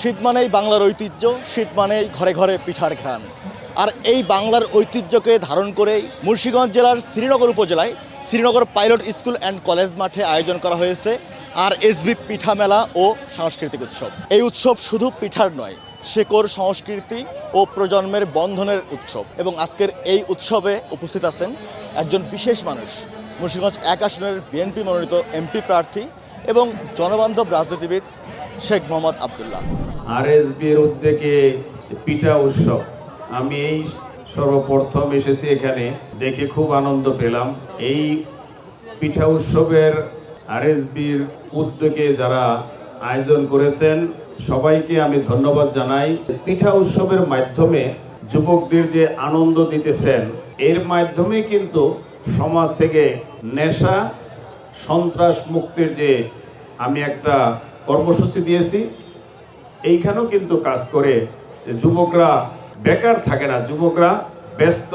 শীত মানেই বাংলার ঐতিহ্য, শীত মানেই ঘরে ঘরে পিঠার ঘ্রাণ। আর এই বাংলার ঐতিহ্যকে ধারণ করেই মুন্সিগঞ্জ জেলার শ্রীনগর উপজেলায় Sreenagar pilot school and college মাঠে আয়োজন করা হয়েছে আর এসবি পিঠা মেলা ও সাংস্কৃতিক উৎসব। এই উৎসব শুধু পিঠার নয়, শেকড় সংস্কৃতি ও প্রজন্মের বন্ধনের উৎসব। এবং আজকের এই উৎসবে উপস্থিত আছেন একজন বিশেষ মানুষ, মুন্সিগঞ্জ এক আসনের বিএনপি মনোনীত এমপি প্রার্থী এবং জনবান্ধব রাজনীতিবিদ শেখ মোহাম্মদ আবদুল্লাহ। আরএসবির উদ্যোগে পিঠা উৎসব, আমি এই সর্বপ্রথম এসেছি এখানে। দেখে খুব আনন্দ পেলাম। এই পিঠা উৎসবের আরএসবির উদ্যোগে যারা আয়োজন করেছেন, সবাইকে আমি ধন্যবাদ জানাই। পিঠা উৎসবের মাধ্যমে যুবকদের যে আনন্দ দিতেছেন, এর মাধ্যমে কিন্তু সমাজ থেকে নেশা, সন্ত্রাস মুক্তির যে আমি একটা কর্মসূচি দিয়েছি। এইখানেও কিন্তু কাজ করে যুবকরা বেকার থাকে না, যুবকরা ব্যস্ত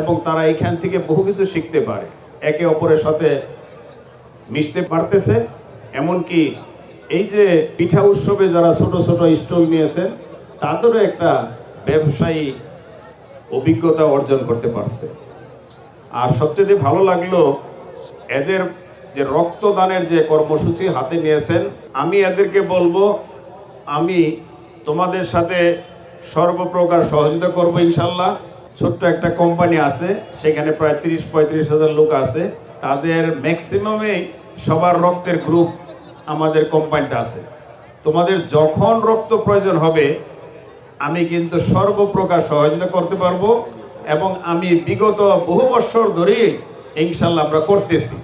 এবং তারা এখান থেকে বহু কিছু শিখতে পারে। একে অপরের সাথে মিশতে পারতেছে, এমনকি এই যে পিঠা উৎসবে যারা ছোট ছোট স্টল নিয়েছেন তাদেরও একটা ব্যবসায়ী অভিজ্ঞতা অর্জন করতে পারছে। আর সবচেয়ে ভালো লাগল, এদের যে রক্তদানের যে কর্মসূচি হাতে নিয়েছেন, আমি এদেরকে বলব, আমি তোমাদের সাথে সর্বপ্রকার সহযোগিতা করব ইনশাল্লাহ। ছোট্ট একটা কোম্পানি আছে, সেখানে প্রায় তিরিশ পঁয়ত্রিশ হাজার লোক আছে। তাদের ম্যাক্সিমামে সবার রক্তের গ্রুপ আমাদের কোম্পানিতে আছে। তোমাদের যখন রক্ত প্রয়োজন হবে, আমি কিন্তু সর্বপ্রকার সহযোগিতা করতে পারব এবং আমি বিগত বহু বছর ধরেই ইনশাল্লাহ আমরা করতেছি।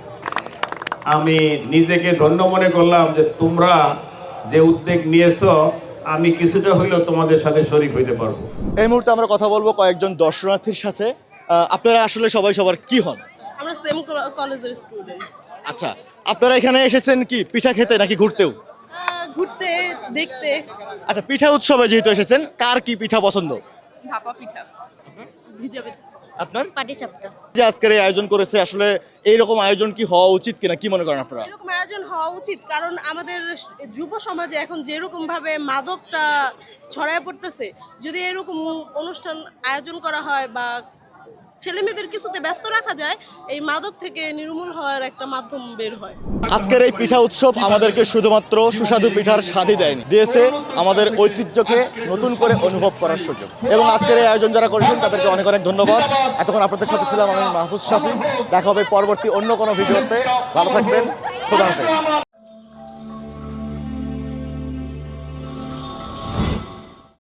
আমি নিজেকে ধন্য মনে করলাম যে তোমরা যে উদ্যোগ নিয়েছো আমি কিছুটা হইলেও তোমাদের সাথে শরিক হইতে পারব। এই মুহূর্তে আমরা কথা বলব কয়েকজন দর্শনার্থীর সাথে। আপনারা আসলে সবাই সবার কি হন? আমরা সেম কলেজের স্টুডেন্ট আচ্ছা আপনারা এখানে এসেছেন কি পিঠা খেতে নাকি ঘুরতেও? ঘুরতে দেখতে। আচ্ছা পিঠা উৎসবে যেহেতু এসেছেন কার কি পিঠা পছন্দ? ভাপা পিঠা। ভিজা পিঠা। আপনার? পাটি সাপটা যে আজকের এই আয়োজন করেছে আসলে এইরকম আয়োজন কি হওয়া উচিত কিনা? কি মনে করেন আপনারা? এরকম আয়োজন হওয়া উচিত কারণ আমাদের যুব সমাজে এখন যেরকম ভাবে মাদকটা ছড়ায় পড়তেছে যদি এরকম অনুষ্ঠান আয়োজন করা হয় বা ছেলে মেয়েদের কিছুতে ব্যস্ত রাখা যায়, এই মাদক থেকে নির্মূল হওয়ার একটা মাধ্যম বের হয়। আজকের এই পিঠা উৎসব আমাদেরকে শুধুমাত্র সুস্বাদু পিঠার স্বাদই দেয়নি, দিয়েছে আমাদের ঐতিহ্যকে নতুন করে অনুভব করার সুযোগ। এবং আজকের এই আয়োজন যারা করেছেন, তাদেরকে অনেক অনেক ধন্যবাদ। এতক্ষণ আপনাদের সাথে ছিলাম আমি মাহফুজ দেখা হবে পরবর্তী অন্য কোনো ভিডিওতে। ভালো থাকবেন। খোদা